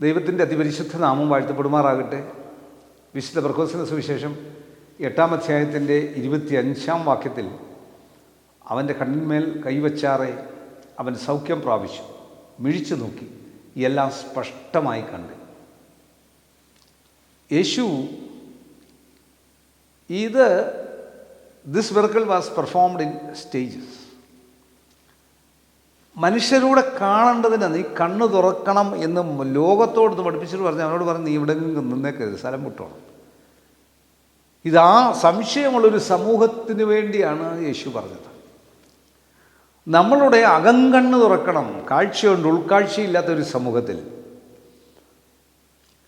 ദൈവത്തിന്റെ അതിപരിശുദ്ധ നാമം വാഴ്ത്തപ്പെടുമാറാകട്ടെ. വിശുദ്ധ പ്രകോസന സുവിശേഷം എട്ടാം അധ്യായത്തിന്റെ ഇരുപത്തി അഞ്ചാം വാക്യത്തിൽ അവന്റെ കണ്ണിന്മേൽ കൈവച്ചാറെ അവൻ സൗഖ്യം പ്രാപിച്ചു. മിഴിച്ചു നോക്കി എല്ലാം സ്പഷ്ടമായി കണ്ട്. യേശു ഇത് this miracle was performed in stages മനുഷ്യരൂടെ കാണേണ്ടതിന് നീ കണ്ണ് തുറക്കണം എന്ന് ലോകത്തോട് പഠിപ്പിച്ചിട്ട് പറഞ്ഞു അവനോട് പറഞ്ഞു നീ ഇവിടെ നിന്നേക്കരുത് സ്ഥലം വിട്ടോണം ഇതാ സംശയമുള്ളൊരു സമൂഹത്തിന് വേണ്ടിയാണ് യേശു പറഞ്ഞത്. നമ്മളുടെ കണ്ണ് തുറക്കണം കാഴ്ചയുണ്ട് ഉൾക്കാഴ്ചയില്ലാത്ത ഒരു സമൂഹത്തിൽ.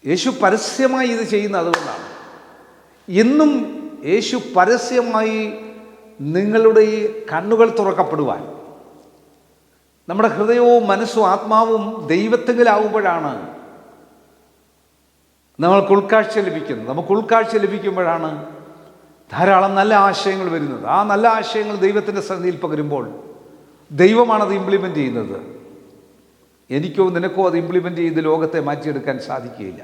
യേശു പരസ്യമായി ഇത് ചെയ്യുന്ന അതുകൊണ്ടാണ്. എന്നും യേശു പരസ്യമായി നിങ്ങളുടെ കണ്ണുകൾ തുറക്കപ്പെടുവാൻ നമ്മുടെ ഹൃദയവും മനസ്സും ആത്മാവും ദൈവത്തിലാവുമ്പോഴാണ് നമ്മൾക്ക് ഉൾക്കാഴ്ച ലഭിക്കുന്നത്. നമുക്ക് ഉൾക്കാഴ്ച ലഭിക്കുമ്പോഴാണ് ധാരാളം നല്ല ആശയങ്ങൾ വരുന്നത്. ആ നല്ല ആശയങ്ങൾ ദൈവത്തിന്റെ സന്നിധിയിൽ പകരുമ്പോൾ ദൈവമാണ് അത് ഇംപ്ലിമെന്റ് ചെയ്യുന്നത്. എനിക്കോ നിനക്കോ അത് ഇംപ്ലിമെന്റ് ചെയ്ത് ലോകത്തെ മാറ്റിയെടുക്കാൻ സാധിക്കുകയില്ല.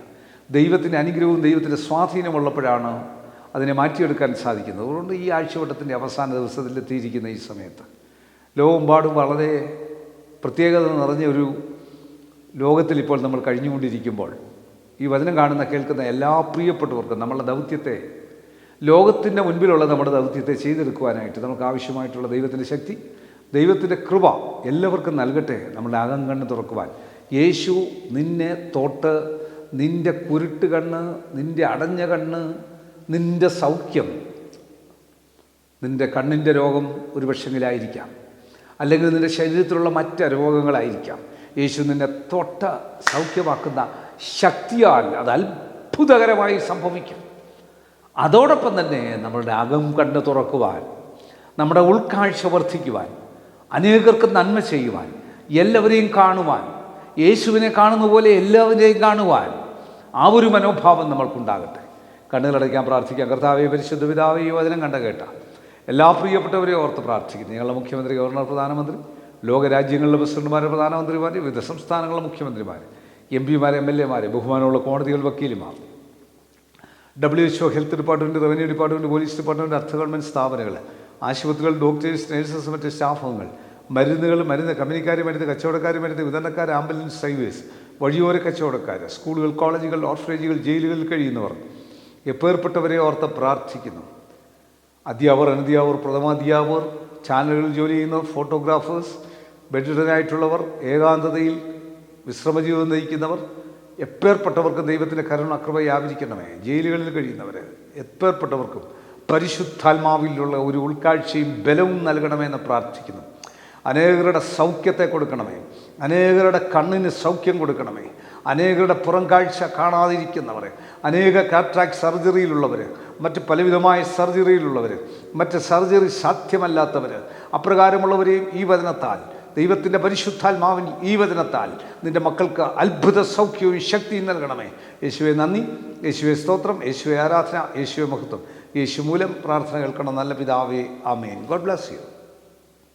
ദൈവത്തിന്റെ അനുഗ്രഹവും ദൈവത്തിന്റെ സ്വാധീനമുള്ളപ്പോഴാണ് അതിനെ മാറ്റിയെടുക്കാൻ സാധിക്കുന്നത്. അതുകൊണ്ട് ഈ ആഴ്ചവട്ടത്തിന്റെ അവസാന ദിവസത്തിൽ എത്തിയിരിക്കുന്ന ഈ സമയത്ത് ലോകമെമ്പാടും വളരെ പ്രത്യേകത നിറഞ്ഞ ഒരു ലോകത്തിൽ ഇപ്പോൾ നമ്മൾ കഴിഞ്ഞുകൊണ്ടിരിക്കുമ്പോൾ ഈ വചനം കാണുന്ന കേൾക്കുന്ന എല്ലാ പ്രിയപ്പെട്ടവർക്കും നമ്മളുടെ ദൗത്യത്തെ ലോകത്തിന്റെ മുൻപിലുള്ള നമ്മുടെ ദൗത്യത്തെ ചെയ്തെടുക്കുവാനായിട്ട് നമുക്ക് ആവശ്യമായിട്ടുള്ള ദൈവത്തിന്റെ ശക്തി ദൈവത്തിന്റെ കൃപ എല്ലാവർക്കും നൽകട്ടെ നമ്മുടെ അകം കണ്ണ് തുറക്കുവാൻ. യേശു നിന്നെ തോട്ട് നിന്റെ കുരുട്ട് കണ്ണ് നിന്റെ അടഞ്ഞ കണ്ണ് നിന്റെ സൗഖ്യം നിന്റെ കണ്ണിന്റെ രോഗം ഒരു പക്ഷെങ്കിലായിരിക്കാം അല്ലെങ്കിൽ നിന്റെ ശരീരത്തിലുള്ള മറ്റ് രോഗങ്ങളായിരിക്കാം. യേശു നിന്നെ തൊട്ട സൗഖ്യമാക്കുന്ന ശക്തിയാൽ അത് അത്ഭുതകരമായി സംഭവിക്കും. അതോടൊപ്പം തന്നെ നമ്മളുടെ അകം കണ്ണ് തുറക്കുവാൻ നമ്മുടെ ഉൾക്കാഴ്ച വർദ്ധിക്കുവാൻ അനേകർക്ക് നന്മ ചെയ്യുവാൻ എല്ലാവരെയും കാണുവാൻ യേശുവിനെ കാണുന്ന പോലെ എല്ലാവരെയും കാണുവാൻ ആ ഒരു മനോഭാവം നമ്മൾക്കുണ്ടാകട്ടെ. കണ്ണുകളടയ്ക്കാൻ പ്രാർത്ഥിക്കാം. കർത്താവെ പരിശുദ്ധ പിതാവേ വചനം കണ്ട കേട്ട. എല്ലാ പ്രിയപ്പെട്ടവരെയും ഓർത്ത് പ്രാർത്ഥിക്കുന്നു. ഞങ്ങളുടെ മുഖ്യമന്ത്രി ഗവർണർ പ്രധാനമന്ത്രി ലോകരാജ്യങ്ങളിലെ പ്രസിഡന്റുമാർ പ്രധാനമന്ത്രിമാർ വിവിധ സംസ്ഥാനങ്ങളിലെ മുഖ്യമന്ത്രിമാർ എം പിമാർ എം എൽ എമാർ ബഹുമാനമുള്ള കോടതികൾ വക്കീലുമാർ W H O health department revenue department police department അർദ്ധ ഗവൺമെന്റ് സ്ഥാപനങ്ങൾ ആശുപത്രികൾ ഡോക്ടേഴ്സ് നഴ്സസ് മറ്റ് സ്റ്റാഫുകൾ മരുന്നുകൾ മരുന്ന് കമ്പനിക്കാർ മരുന്ന് കച്ചവടക്കാർ മരുന്ന് വിതരണക്കാർ ആംബുലൻസ് സർവീസ് വഴിയോര കച്ചവടക്കാർ സ്കൂളുകൾ കോളേജുകൾ ഓർഫനേജുകൾ ജയിലുകളിൽ കഴിയുന്നവർ എപ്പേർപ്പെട്ടവരെ ഓർത്ത് പ്രാർത്ഥിക്കുന്നു. അധ്യാപകർ അനധ്യാപകർ പ്രഥമാധ്യാപകർ ചാനലുകളിൽ ജോലി ചെയ്യുന്നവർ ഫോട്ടോഗ്രാഫേഴ്സ് ബെഡിഡനായിട്ടുള്ളവർ ഏകാന്തതയിൽ വിശ്രമജീവിതം നയിക്കുന്നവർ എപ്പേർപ്പെട്ടവർക്കും ദൈവത്തിന്റെ കരുണ അക്രമ വ്യാപരിക്കണമേ ജയിലുകളിൽ കഴിയുന്നവർ എപ്പേർപ്പെട്ടവർക്കും പരിശുദ്ധാത്മാവിലുള്ള ഒരു ഉൾക്കാഴ്ചയും ബലവും നൽകണമെന്ന് പ്രാർത്ഥിക്കുന്നു. അനേകരുടെ സൗഖ്യത്തെ കൊടുക്കണമേ. അനേകരുടെ കണ്ണിന് സൗഖ്യം കൊടുക്കണമേ. അനേകരുടെ പുറം കാഴ്ച കാണാതിരിക്കുന്നവർ അനേക കാട്രാക്ട് സർജറിയിലുള്ളവർ മറ്റ് പലവിധമായ സർജറിയിലുള്ളവർ മറ്റ് സർജറി സാധ്യമല്ലാത്തവർ അപ്രകാരമുള്ളവരെയും ഈ വചനത്താൽ ദൈവത്തിന്റെ പരിശുദ്ധാത്മാവിൻ ഈ വചനത്താൽ നിന്റെ മക്കൾക്ക് അത്ഭുത സൗഖ്യവും ശക്തിയും നൽകണമേ. യേശുവെ നന്ദി. യേശുവെ സ്തോത്രം. യേശുവെ ആരാധന. യേശുവെ മഹത്വം. യേശു മൂലം പ്രാർത്ഥന കേൾക്കണം. നല്ല പിതാവേ ആമേൻ. God bless you.